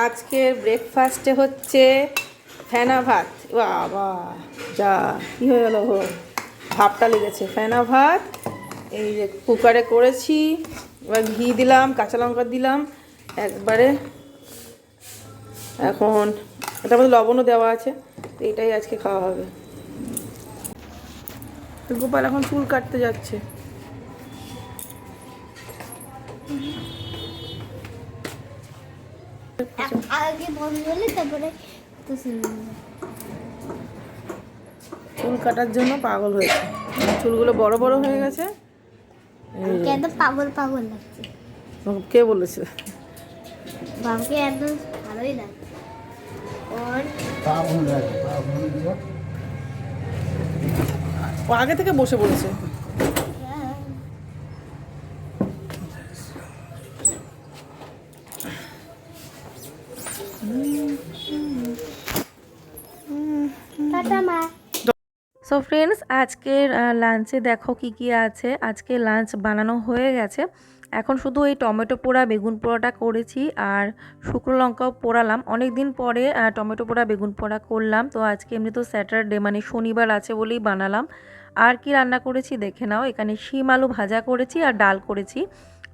আজকের ব্রেকফাস্টে হচ্ছে ফেনা ভাত। বাবা, যা, কী হয়ে গেল হো ভাপটা লেগেছে। ফেনা ভাত, এই যে কুকারে করেছি, এবার ঘি দিলাম, কাঁচা লঙ্কা দিলাম, একবারে এখন এটার মধ্যে লবণও দেওয়া আছে তো এটাই আজকে খাওয়া হবে। গোপাল এখন চুল কাটতে যাচ্ছে। আগে বন্ধ হলে তারপরে তো চুল কাটার জন্য পাগল হয়েছে। চুলগুলো বড় বড় হয়ে গেছে। যে, পাগল পাগল লাগছে। কে বলেছে? বাবুকে একদম ভালোই লাগছে ওর ও আগে থেকে বসে পড়েছে টাটা মা সো ফ্রেন্ডস আজকের লাঞ্চে দেখো কি কি আছে। আজকে লাঞ্চ বানানো হয়ে গেছে। এখন শুধু এই টমেটো পোড়া, বেগুন পোড়াটা করেছি আর শুকনো লঙ্কাও পোড়ালাম। অনেক দিন পরে টমেটো পোড়া, বেগুন পোড়া করলাম। তো আজকে এমনি তো স্যাটারডে মানে শনিবার আছে বলেই বানালাম। আর কি রান্না করেছি দেখে নাও। এখানে শিম আলু ভাজা করেছি আর ডাল করেছি।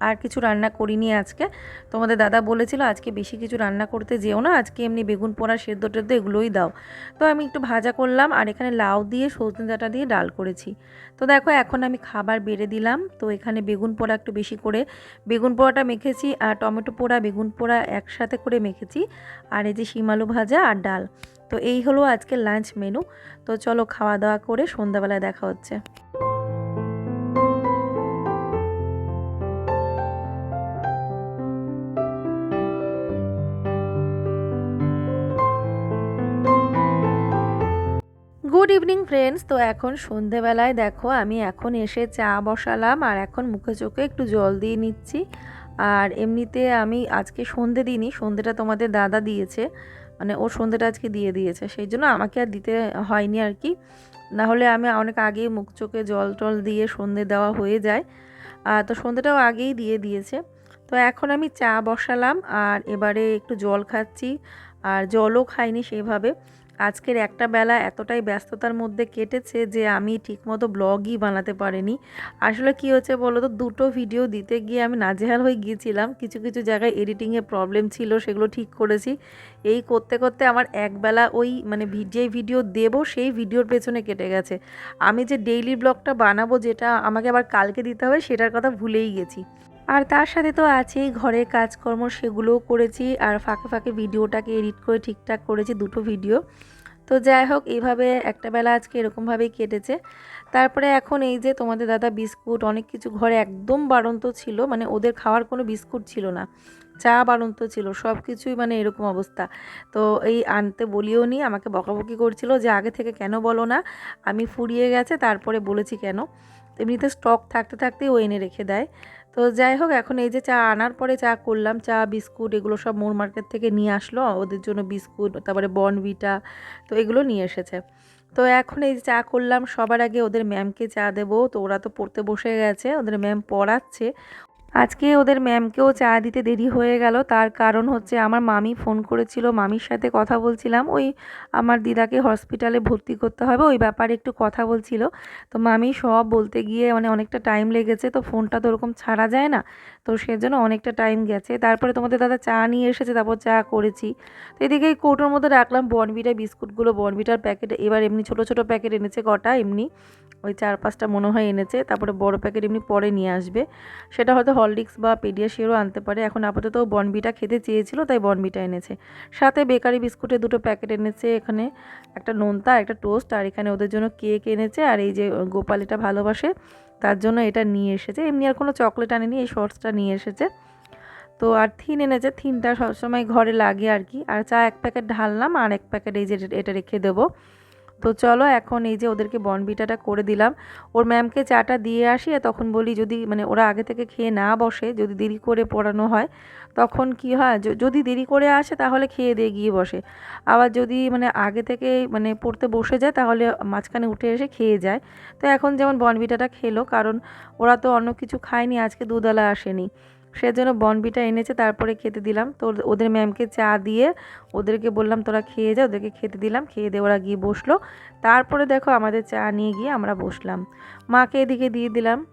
আর কিছু রান্না করিনি আজকে। তোমাদের দাদা বলেছিল আজকে বেশি কিছু রান্না করতে যেও না, আজকে এমনি বেগুন পোড়া, সেদ্ধ টেদ্ধ এগুলোই দাও। তো আমি একটু ভাজা করলাম আর এখানে লাউ দিয়ে সজনে ডাঁটা দিয়ে ডাল করেছি। তো দেখো এখন আমি খাবার বেড়ে দিলাম। তো এখানে বেগুন পোড়া একটু বেশি করে, বেগুন পোড়াটা মেখেছি আর টমেটো পোড়া, বেগুন পোড়া একসাথে করে মেখেছি। আর এই যে শিমালু ভাজা আর ডাল। তো এই হলো আজকে লাঞ্চ মেনু। তো চলো খাওয়া দাওয়া করে সন্ধ্যাবেলায় দেখা হচ্ছে। গুড ইভিনিং ফ্রেন্ডস তো এখন সন্ধেবেলায় দেখো, আমি এখন এসে চা বসালাম আর এখন মুখে চোখে একটু জল দিয়ে নিচ্ছি। আর এমনিতে আমি আজকে সন্ধে দিইনি, সন্ধেটা তোমাদের দাদা দিয়েছে। মানে ও সন্ধেটা আজকে দিয়ে দিয়েছে, সেই জন্য আমাকে আর দিতে হয়নি আর কি। না হলে আমি অনেক আগেই মুখ চোখে জল টল দিয়ে সন্ধে দেওয়া হয়ে যায়। আর তো সন্ধেটাও আগেই দিয়ে দিয়েছে। তো এখন আমি চা বসালাম আর এবারে একটু জল খাচ্ছি। আর জলও খাইনি সেভাবে। আজকের একটা বেলা এতটাই ব্যস্ততার মধ্যে কেটেছে যে আমি ঠিকমতো ব্লগই বানাতে পারিনি। আসলে কি হচ্ছে বলো তো? দুটো ভিডিও দিতে গিয়ে আমি নাজেহাল হয়ে গিয়েছিলাম। কিছু কিছু জায়গায় এডিটিংয়ে প্রবলেম ছিল, সেগুলো ঠিক করেছি। এই করতে করতে আমার একবেলা ওই মানে যেই ভিডিও দেব, সেই ভিডিওর পেছনে কেটে গেছে। আমি যে ডেইলি ব্লগটা বানাবো, যেটা আমাকে আবার কালকে দিতে হবে, সেটার কথা ভুলেই গেছি। আর তার সাথে তো আছেই, ঘরের কাজকর্ম সেগুলোও করেছি আর ফাঁকে ফাঁকে ভিডিওটাকে এডিট করে ঠিকঠাক করেছি, দুটো ভিডিও। তো যাই হোক এইভাবে একটা বেলা আজকে এরকমভাবেই কেটেছে। তারপরে এখন এই যে তোমাদের দাদা বিস্কুট, অনেক কিছু ঘরে একদম বাড়ন্ত ছিল মানে ওদের খাওয়ার কোনো বিস্কুট ছিল না। চা বাড়ন্ত ছিল সব কিছুই মানে এরকম অবস্থা। তো এই আনতে বলিও নি, আমাকে বকাবকি করছিল যে আগে থেকে কেন বলো না, আমি ফুরিয়ে গেছে, তারপরে বলেছি কেন। এমনিতে স্টক থাকতে থাকতেই ও এনে রেখে দেয়। তো যাই হোক, এখন এই যে চা আনার পরে চা করলাম, চা, বিস্কুট এগুলো সব মোর মার্কেট থেকে নিয়ে আসলো, ওদের জন্য বিস্কুট, তারপরে বর্নভিটা তো এগুলো নিয়ে এসেছে। তো এখন এই যে চা করলাম, সবার আগে ওদের ম্যামকে চা দেবো, তো ওরা তো পড়তে বসে গেছে, ওদের ম্যাম পড়াচ্ছে। আজকে ওদের ম্যামকেও চা দিতে দেরি হয়ে গেল। তার কারণ হচ্ছে আমার মামি ফোন করেছিল, মামির সাথে কথা বলছিলাম। ওই আমার দিদাকে হসপিটালে ভর্তি করতে হবে, ওই ব্যাপারে একটু কথা বলছিল। তো মামি সব বলতে গিয়ে মানে অনেকটা টাইম লেগেছে, তো ফোনটা তো ওরকম ছাড়া যায় না। তো সেজন্য অনেকটা টাইম গেছে। তারপরে তোমাদের দাদা চা নিয়ে এসেছে, তারপর চা করেছি। তো এদিকে এই কৌটোর মধ্যে রাখলাম বর্নভিটা বিস্কুটগুলো বর্নভিটার প্যাকেট এবার এমনি ছোট ছোট প্যাকেট এনেছে কটা, এমনি ওই চার পাঁচটা মনে হয় এনেছে। তারপরে বড় প্যাকেট এমনি পরে নিয়ে আসবে। সেটা হয়তো হরলিক্স বা পেডিয়াশিয়ারও আনতে পারে। এখন আপাতত বর্নভিটা খেতে চেয়েছিল, তাই বর্নভিটা এনেছে। সাথে বেকারি বিস্কুটের দুটো প্যাকেট এনেছে এখানে, একটা নোনতা একটা টোস্ট আর এখানে ওদের জন্য কেক এনেছে। আর এই যে গোপাল এটা ভালোবাসে তার জন্য এটা নিয়ে এসেছে। এমনি আর কোনো চকলেট আনেনি, এই শর্টসটা নিয়ে এসেছে। তো আর থিন এনেছে, থিনটা সবসময় ঘরে লাগে আর কি। আর চা এক প্যাকেট ঢাললাম, আর এক প্যাকেট এই যে এটা রেখে দেবো। তো চলো এখন এই যে ওদেরকে বনবিটাটা করে দিলাম। ওর ম্যামকে চাটা দিয়ে আসি আর তখন বলি যদি মানে ওরা আগে থেকে খেয়ে না বসে, যদি দেরি করে পড়ানো হয়, তখন কি হয়? যদি দেরি করে আসে তাহলে খেয়ে দিয়ে গিয়ে বসে। আবার যদি মানে আগে থেকে মানে পড়তে বসে যায় তাহলে মাঝখানে উঠে এসে খেয়ে যায়। তো এখন যেমন বনবিটাটা খেলো, কারণ ওরা তো অন্য কিছু খায়নি, আজকে দুবেলা আসেনি। সেজন্য বনবিটা এনেছে, তারপরে খেতে দিলাম। তো ওদের ম্যামকে চা দিয়ে ওদেরকে বললাম, তোরা খেয়ে যা। ওদেরকে খেতে দিলাম, খেয়ে দিয়ে ওরা গিয়ে বসল। তারপরে দেখো আমাদের চা নিয়ে গিয়ে আমরা বসলাম। মাকে এদিকে দিয়ে দিলাম।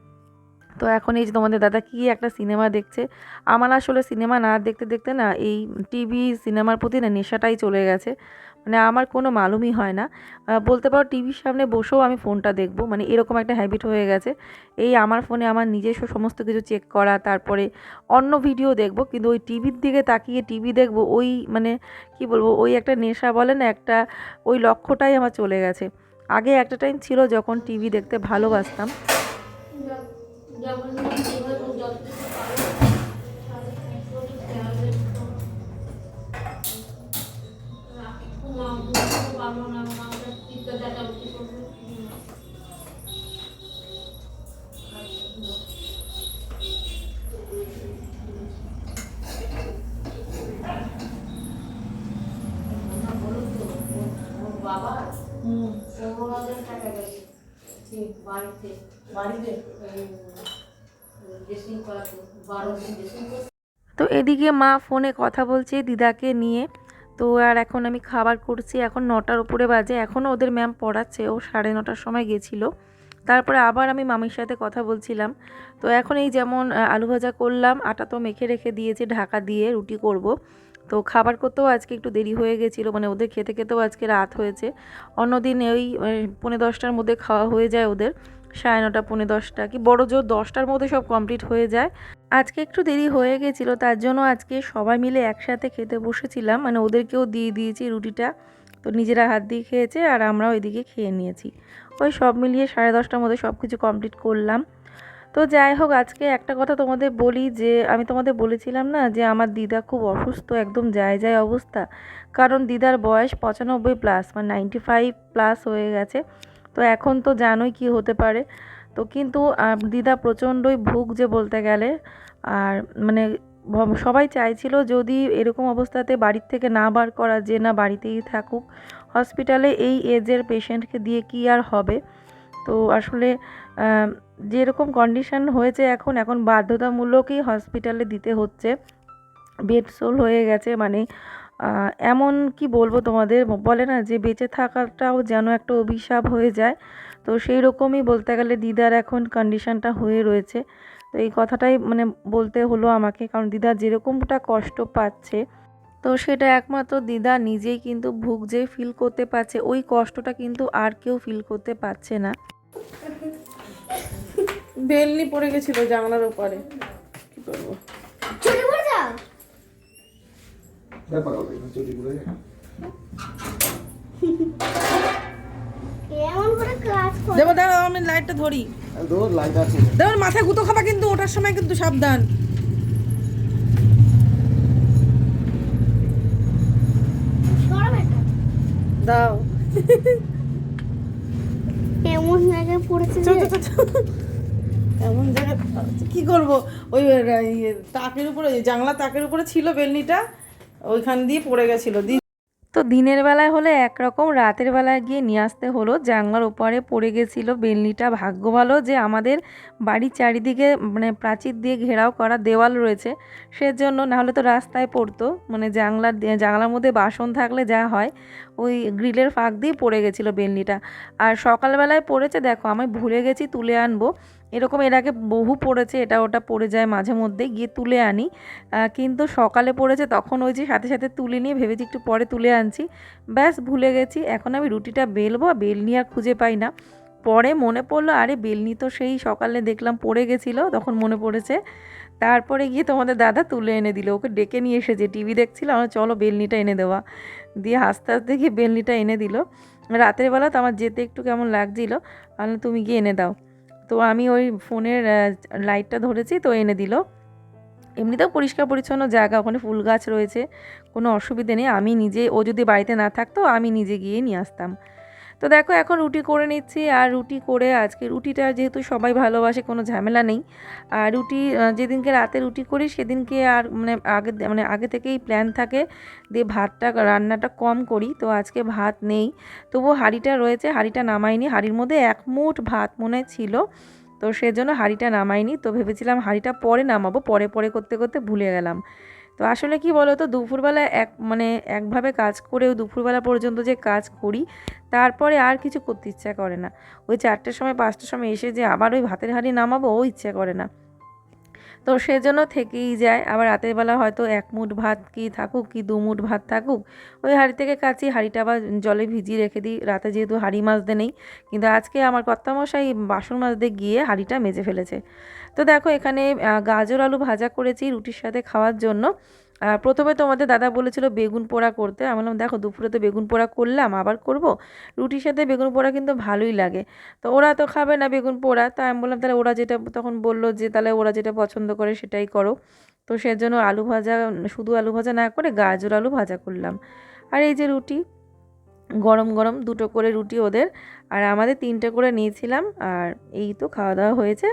তো এখন এই যে তোমাদের দাদা কি একটা সিনেমা দেখছে, আমার আসলে সিনেমা না দেখতে দেখতে না, এই টিভি সিনেমার প্রতি না নেশাটাই চলে গেছে। মানে আমার কোনো মালুমই হয় না। বলতে পারো টিভির সামনে বসেও আমি ফোনটা দেখব। মানে এরকম একটা হ্যাবিট হয়ে গেছে। এই আমার ফোনে আমার নিজস্ব সমস্ত কিছু চেক করা, তারপরে অন্য ভিডিও দেখব। কিন্তু ওই টিভির দিকে তাকিয়ে টিভি দেখব, ওই মানে কি বলব, ওই একটা নেশা বলে না, একটা ওই লক্ষ্যটাই আমার চলে গেছে। আগে একটা টাইম ছিল যখন টিভি দেখতে ভালোবাসতাম। তো এদিকে মা ফোনে কথা বলছে দিদাকে নিয়ে। তো আর এখন আমি খাবার করছি। এখন নটার উপরে বাজে। এখনও ওদের ম্যাম পড়াচ্ছে। ও সাড়ে নটার সময় গেছিল। তারপরে আবার আমি মামির সাথে কথা বলছিলাম। তো এখন এই যেমন আলু ভাজা করলাম আটা তো মেখে রেখে দিয়েছি ঢাকা দিয়ে রুটি করব। তো খাবার করতেও আজকে একটু দেরি হয়ে গেছিল মানে ওদের খেতে খেতেও আজকে রাত হয়েছে। অন্যদিন ওই আহ, পৌনে দশটার মধ্যে খাওয়া হয়ে যায় ওদের সাড়ে নটা পৌনে দশটা কি বড় জোর দশটার মধ্যে সব কমপ্লিট হয়ে যায়। আজকে একটু দেরি হয়ে গেছিল তার জন্য আজকে সবাই মিলে একসাথে খেতে বসেছিলাম মানে ওদেরকেও দিয়ে দিয়েছি রুটিটা তো নিজেরা হাত দিয়ে খেয়েছে আর আমরাও এদিকে খেয়ে নিয়েছি। ওই সব মিলিয়ে সাড়ে দশটার মধ্যে সব কিছু কমপ্লিট করলাম। তো যাই হোক, আজকে একটা কথা তোমাদের বলি যে, আমি তোমাদের বলেছিলাম না যে, আমার দিদা খুব অসুস্থ, একদম যায় যায় অবস্থা। কারণ দিদার বয়স পঁচানব্বই প্লাস মানে নাইনটি ফাইভ প্লাস হয়ে গেছে। তো এখন তো জানোই কি হতে পারে। তো কিন্তু দিদা প্রচণ্ডই ভুগছে বলতে গেলে, আর মানে সবাই চাইছিল যদি এরকম অবস্থাতে বাড়ির থেকে না বার করা, যে না বাড়িতেই থাকুক হসপিটালে এই এজের পেশেন্টকে দিয়ে কি আর হবে? তো আসলে যেরকম কন্ডিশন হয়েছে এখন এখন বাধ্যতামূলকই হসপিটালে দিতে হচ্ছে। বেড সোল হয়ে গেছে মানে এমন কি বলব তোমাদের? বলে না যে বেঁচে থাকাটাও যেন একটা অভিশাপ হয়ে যায়। তো সেই রকমই বলতে গেলে দিদার এখন কন্ডিশনটা হয়ে রয়েছে। তো এই কথাটাই মানে বলতে হলো আমাকে, কারণ দিদা যেরকমটা কষ্ট পাচ্ছে, তো সেটা একমাত্র দিদা নিজেই কিন্তু ভুগছে ফিল করতে পারছে। ওই কষ্টটা কিন্তু আর কেউ ফিল করতে পারছে না। বেলনি পড়ে গেছিল জানলার উপরে কি করব? চলে পড়ে যাও। এমন করে কাজ করে। দেবো দাঁড়াও আমি লাইটটা ধরি। দেবো মাথায় গুঁতো খাবা কিন্তু ওঠার সময় কিন্তু সাবধান। দাও। এমন জায়গায় পড়েছে। এমন জায়গায় কি করব? ওই ইয়ে, তাকের উপরে জানলা তাকের উপরে ছিল বেলনিটা ওইখান দিয়ে পড়ে গেছিল। তো দিনের বেলায় হলে একরকম, রাতের বেলায় গিয়ে নিয়ে আসতে হলো। জানলার ওপারে পড়ে গেছিল বেলনিটা। ভাগ্য ভালো যে আমাদের বাড়ির চারিদিকে মানে প্রাচীর দিয়ে ঘেরাও করা দেওয়াল রয়েছে, সেজন্য নাহলে তো রাস্তায় পড়তো। মানে জানলার জানলার মধ্যে বাসন থাকলে যা হয়, ওই গ্রিলের ফাঁক দিয়ে পড়ে গেছিল বেলনিটা। আর সকালবেলায় পড়েছে, দেখো আমি ভুলে গেছি তুলে আনব। এরকম এর আগে বহু পড়েছে, এটা ওটা পড়ে যায় মাঝে মধ্যে গিয়ে তুলে আনি। কিন্তু সকালে পড়েছে, তখন ওই যে সাথে সাথে তুলে নিয়ে ভেবেছি একটু পরে তুলে আনছি। ব্যাস, ভুলে গেছি, এখন আমি রুটিটা বেলবো বেলনি আর খুঁজে পাই না। পরে মনে পড়ল, আরে বেলনি তো সেই সকালে দেখলাম পড়ে গেছিল, তখন মনে পড়েছে। তারপরে গিয়ে তোমাদের দাদা তুলে এনে দিল, ওকে ডেকে নিয়ে এসেছে, টিভি দেখছিল আমার চলো বেলনিটা এনে দেওয়া। দিয়ে আস্তে আস্তে গিয়ে বেলনিটা এনে দিল। রাতের বেলা তো আমার যেতে একটু কেমন লাগছিল, আমি তুমি গিয়ে এনে দাও। তো আমি ওই ফোনের লাইটটা ধরেছি তো এনে দিল। এমনিতেও পরিষ্কার পরিচ্ছন্ন জায়গা, ওখানে ফুল গাছ রয়েছে, কোনো অসুবিধে নেই। আমি নিজে, ও যদি বাড়িতে না থাকতো, আমি নিজে গিয়ে নিয়ে আসতাম। তো দেখো, এখন রুটি করে নিচ্ছি আর রুটি করে আজকে রুটিটা যেহেতু সবাই ভালোবাসে, কোনো ঝামেলা নেই। আর রুটি যেদিনকে রাতে রুটি করি সেদিনকে আর মানে আগে মানে আগে থেকেই প্ল্যান থাকে দিয়ে ভাতটা, রান্নাটা কম করি। তো আজকে ভাত নেই। তবুও হাঁড়িটা রয়েছে, হাঁড়িটা নামাইনি। হাঁড়ির মধ্যে এক মুঠ ভাত মনে ছিল, তো সেজন্য হাঁড়িটা নামাইনি। তো ভেবেছিলাম হাঁড়িটা পরে নামাবো, পরে পরে করতে করতে ভুলে গেলাম। তো আসলে কি বলো তো দুপুরবেলা এক মানে একভাবে কাজ করেও দুপুরবেলা পর্যন্ত যে কাজ করি, তারপরে আর কিছু করতে ইচ্ছা করে না। ওই চারটের সময়, পাঁচটার সময় এসে যে আবার ওই ভাতের হাঁড়ি নামাবো, ও ইচ্ছা করে না। তো সেজন্য থেকেই যায়। আবার রাতের বেলা হয়তো এক মুট ভাত কি থাকুক কি দু মুঠ ভাত থাকুক, ওই হাঁড়ি থেকে কাচি হাঁড়িটা আবার জলে ভিজিয়ে রেখে দিই। রাতে যেহেতু হাঁড়ি মাজতে নেই, কিন্তু আজকে আমার কর্তামশাই বাসন মাজতে গিয়ে হাঁড়িটা মেজে ফেলেছে। তো দেখো এখানে গাজর আলু ভাজা করেছি রুটির সাথে খাওয়ার জন্য। প্রথমে তোমাদের দাদা বলেছিল বেগুন পোড়া করতে। আমি বললাম, দেখো, দুপুরে তো বেগুন পোড়া করলাম, আবার করব? রুটির সাথে বেগুন পোড়া কিন্তু ভালোই লাগে। তো ওরা তো খাবে না বেগুন পোড়া। তা আমি বললাম, তাহলে ওরা যেটা তখন বলল যে, তাহলে ওরা যেটা পছন্দ করে সেটাই করো। তো সেজন্য আলু ভাজা, শুধু আলু ভাজা না করে গাজর আলু ভাজা করলাম। আর এই যে রুটি, গরম গরম দুটো করে রুটি ওদের। আর আমাদের তিনটে করে নিয়েছিলাম, আর এই তো খাওয়া দাওয়া হয়েছে।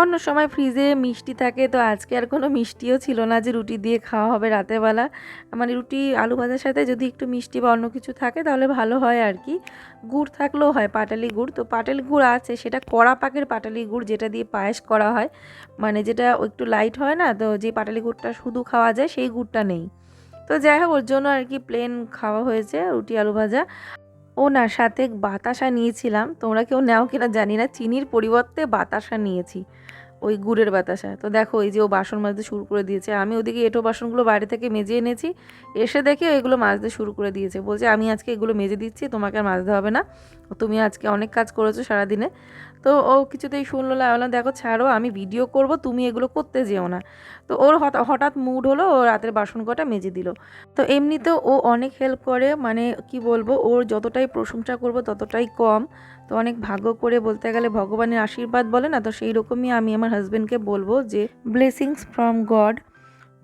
অন্য সময় ফ্রিজে মিষ্টি থাকে, তো আজকে আর কোনো মিষ্টিও ছিল না যে রুটি দিয়ে খাওয়া হবে রাতেরবেলা মানে রুটি, আলু ভাজার সাথে যদি একটু মিষ্টি বা অন্য কিছু থাকে তাহলে ভালো হয় আর কি। গুড় থাকলেও হয় পাটালি গুড়, তো পাটালি গুড় আছে, সেটা কড়া পাকের পাটালি গুড় যেটা দিয়ে পায়েস করা হয়। মানে যেটা একটু লাইট হয় না, তো যে পাটালি গুড়টা শুধু খাওয়া যায় সেই গুড়টা নেই। তো যাই হোক, ওর জন্য আর কি প্লেন খাওয়া হয়েছে রুটি, আলু ভাজা। ও না সাথে বাতাসা নিয়েছিলাম, তোমরা কেউ নাও কিনা জানি না, চিনির পরিবর্তে বাতাসা নিয়েছি। ওই গুড়ের বাতাসা। তো দেখো, এই যে ও বাসন মাজতে শুরু করে দিয়েছে। আমি ওদিকে এটো বাসনগুলো বাইরে থেকে মেজে এনেছি। এসে দেখে এগুলো মাজতে শুরু করে দিয়েছে। বলছে, আমি আজকে এগুলো মেজে দিচ্ছি, তোমাকে আর মাজতে হবে না। তুমি আজকে অনেক কাজ করেছ সারাদিনে। তো ও কিছুতেই শুনলো না। বললাম, দেখো, ছাড়ো, আমি ভিডিও করব, তুমি এগুলো করতে যেও না। তো ওর হঠাৎ মুড হলো, ও রাতের বাসন কটা মেজে দিল। তো এমনিতেও ও অনেক হেল্প করে মানে কি বলব, ওর যতটাই প্রশংসা করব, ততটাই কম। তো অনেক ভাগ্য করে বলতে গেলে ভগবানের আশীর্বাদ বলে না, তো সেই রকমই আমি আমার হাজব্যান্ডকে বলব যে ব্লেসিংস ফ্রম গড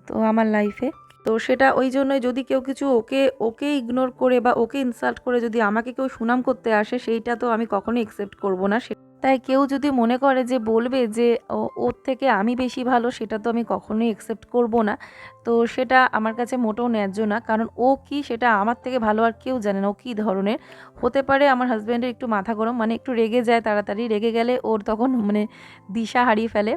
তো আমার লাইফে তো সেটা ওই জন্যই যদি কেউ কিছু ওকে ওকে ইগনোর করে বা ওকে ইনসাল্ট করে যদি আমাকে কেউ সুনাম করতে আসে, সেইটা তো আমি কখনোই অ্যাকসেপ্ট করব না তাই কেউ যদি মনে করে যে বলবে যে ওর থেকে আমি বেশি ভালো, সেটা তো আমি কখনোই অ্যাকসেপ্ট করব না। তো সেটা আমার কাছে মোটেও ন্যায্য না। কারণ ও কি, সেটা আমার থেকে ভালো আর কেউ জানে না। ও কী ধরনের? হতে পারে আমার হাজব্যান্ডের একটু মাথা গরম মানে একটু রেগে যায়, তাড়াতাড়ি রেগে গেলে ওর তখন মানে দিশা হারিয়ে ফেলে।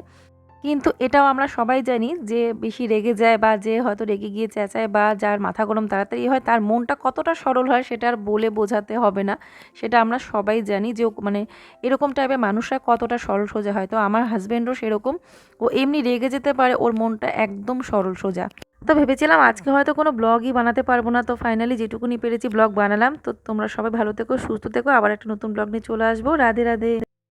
কিন্তু এটাও আমরা সবাই জানি যে বেশি রেগে যায় বা যে হয়তো রেগে গিয়ে চেঁচায় বা যার মাথা গরম তাড়াতাড়ি হয়, তার মনটা কতটা সরল হয় সেটা আর বলে বোঝাতে হবে না। সেটা আমরা সবাই জানি যে মানে এরকম টাইপের মানুষরা কতটা সরল সোজা হয়। তো আমার হাজব্যান্ডও সেরকম। ও এমনি রেগে যেতে পারে, ওর মনটা একদম সরল সোজা। তো ভেবেছিলাম আজকে হয়তো কোনো ব্লগই বানাতে পারব না। তো ফাইনালি যেটুকুনি পেরেছি ব্লগ বানালাম। তো তোমরা সবাই ভালো থেকো, সুস্থ থেকো। আবার একটা নতুন ব্লগ নিয়ে চলে আসব। রাধে রাধে।